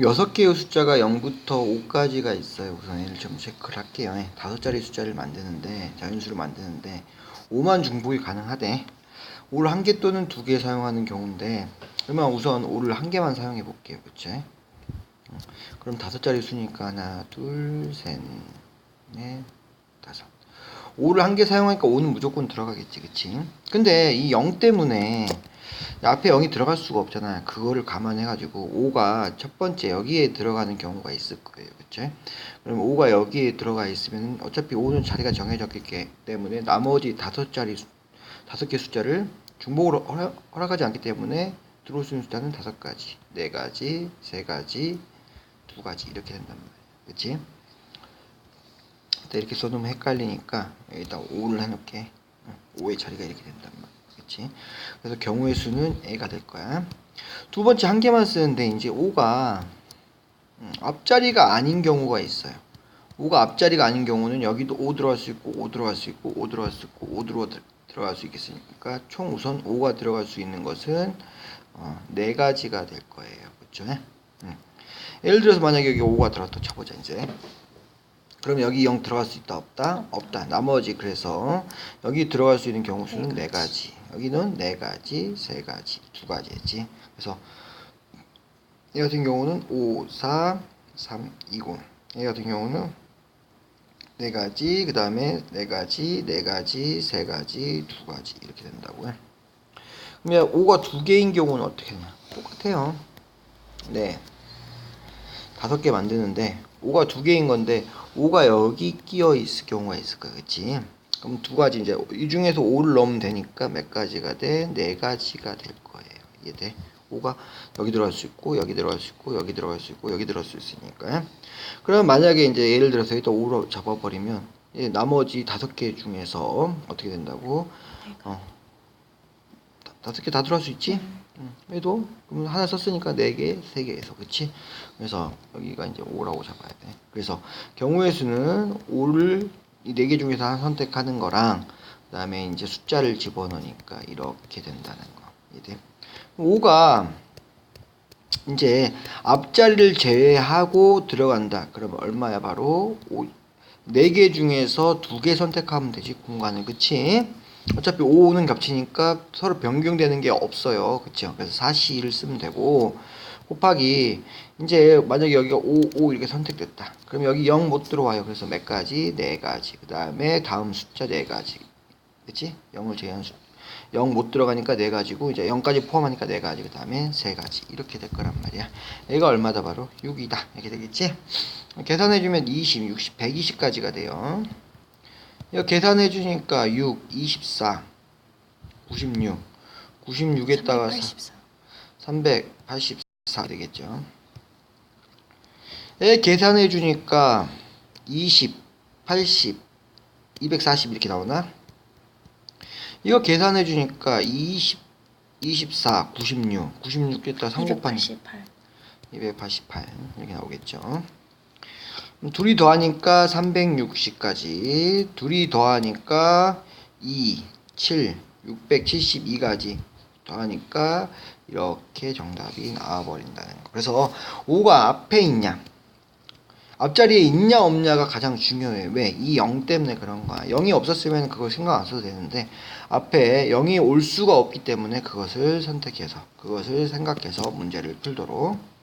여섯 개의 숫자가 0부터 5까지가 있어요. 우선 얘를 좀 체크를 할게요. 예, 다섯 자리 숫자를 만드는데 자연수를 만드는데 5만 중복이 가능하대. 5를 한 개 또는 두 개 사용하는 경우인데 그러면 우선 5를 한 개만 사용해 볼게요. 그치? 음, 그럼 다섯 자리 수니까 하나, 둘, 셋, 넷, 다섯. 5를 한 개 사용하니까 5는 무조건 들어가겠지, 그치? 근데 이 0 때문에 앞에 0이 들어갈 수가 없잖아요. 그거를 감안해가지고 5가 첫 번째 여기에 들어가는 경우가 있을 거예요, 그치? 그럼 5가 여기에 들어가 있으면 어차피 5는 자리가 정해졌기 때문에 나머지 다섯 자리 수- 다섯 개 숫자를 중복으로 허락, 허락 하지 않기 때문에 들어올 수 있는 숫자는 다섯 가지, 네 가지, 세 가지, 두 가지 이렇게 된단 말이에요, 그치? 이렇게 써놓으면 헷갈리니까 여기다 5를 해놓게 5의 자리가 이렇게 된단 말이야 그치 그래서 경우의 수는 A가 될 거야. 두 번째 한 개만 쓰는데 이제 5가 음, 앞자리가 아닌 경우가 있어요. 5가 앞자리가 아닌 경우는 여기도 5 들어갈 수 있고 5 들어갈 수 있고 5 들어갈 수 있고 5 들어, 들어갈 수 있겠으니까 총 우선 5가 들어갈 수 있는 것은 어, 네 가지가 될 거예요. 음. 예를 들어서 만약에 여기 5가 들어갔다 쳐보자 이제 그럼 여기 0 들어갈 수 있다 없다? 없다. 나머지 그래서 여기 들어갈 수 있는 경우 수는 네 가지. 여기는 네 가지, 세 가지, 두 가지지. 그래서 이 같은 경우는 5, 4, 3, 2, 0. 이 같은 경우는 네 가지, 그 다음에 네 가지, 네 가지, 세 가지, 두 가지 이렇게 된다고요. 그러면 5가 두 개인 경우는 어떻게 하냐? 똑같아요. 네. 다섯 개 만드는데 5가 두 개인 건데 5가 여기 끼어 있을 경우가 있을 거야 그치 그럼 두 가지 이제 이 중에서 5를 넣으면 되니까 몇 가지가 돼? 네 가지가 될 거예요 이해돼? 5가 여기 들어갈 수 있고 여기 들어갈 수 있고 여기 들어갈 수 있고 여기 들어갈 수 있으니까 그럼 만약에 이제 예를 들어서 여기다 5로 잡아버리면 이 나머지 다섯 개 중에서 어떻게 된다고? 어, 다- 다섯 개 다 들어갈 수 있지? 응. 그래도 그러면 하나 썼으니까 네 개, 세 개에서 그치? 그래서 여기가 이제 5라고 잡아야 돼. 그래서 경우의 수는 5를 이네개 중에서 하나 선택하는 거랑 그 다음에 이제 숫자를 집어넣으니까 이렇게 된다는 거. 이해돼? 5가 이제 앞자리를 제외하고 들어간다. 그러면 얼마야? 바로 5. 4개 중에서 2개 선택하면 되지, 공간을. 그치? 어차피 5, 5는 겹치니까 서로 변경되는 게 없어요. 그쵸? 그래서 4C를 쓰면 되고, 곱하기, 이제 만약에 여기가 5, 5 이렇게 선택됐다. 그럼 여기 0 못 들어와요. 그래서 몇 가지? 4가지. 그 다음에 다음 숫자 4가지. 그치? 0을 제한 수. 0못 들어가니까 4가지고, 이제 0까지 포함하니까 4가지. 그 다음에 3가지. 이렇게 될 거란 말이야. 얘가 얼마다 바로? 6이다. 이렇게 되겠지? 계산해주면 20, 60, 120까지가 돼요. 이거 계산해 주니까 6, 24, 96, 96에다가 384. 384 되겠죠. 얘 계산해 주니까 20, 80, 240 이렇게 나오나? 이거 계산해 주니까 20, 24, 96, 96에다가 3 곱하니 288. 288 이렇게 나오겠죠. 둘이 더하니까 360까지, 둘이 더하니까 2, 7, 672까지 더하니까 이렇게 정답이 나와버린다는 거. 그래서 5가 앞에 있냐, 앞자리에 있냐 없냐가 가장 중요해요. 왜? 이 0 때문에 그런 거야. 0이 없었으면 그걸 생각 안 써도 되는데 앞에 0이 올 수가 없기 때문에 그것을 선택해서 그것을 생각해서 문제를 풀도록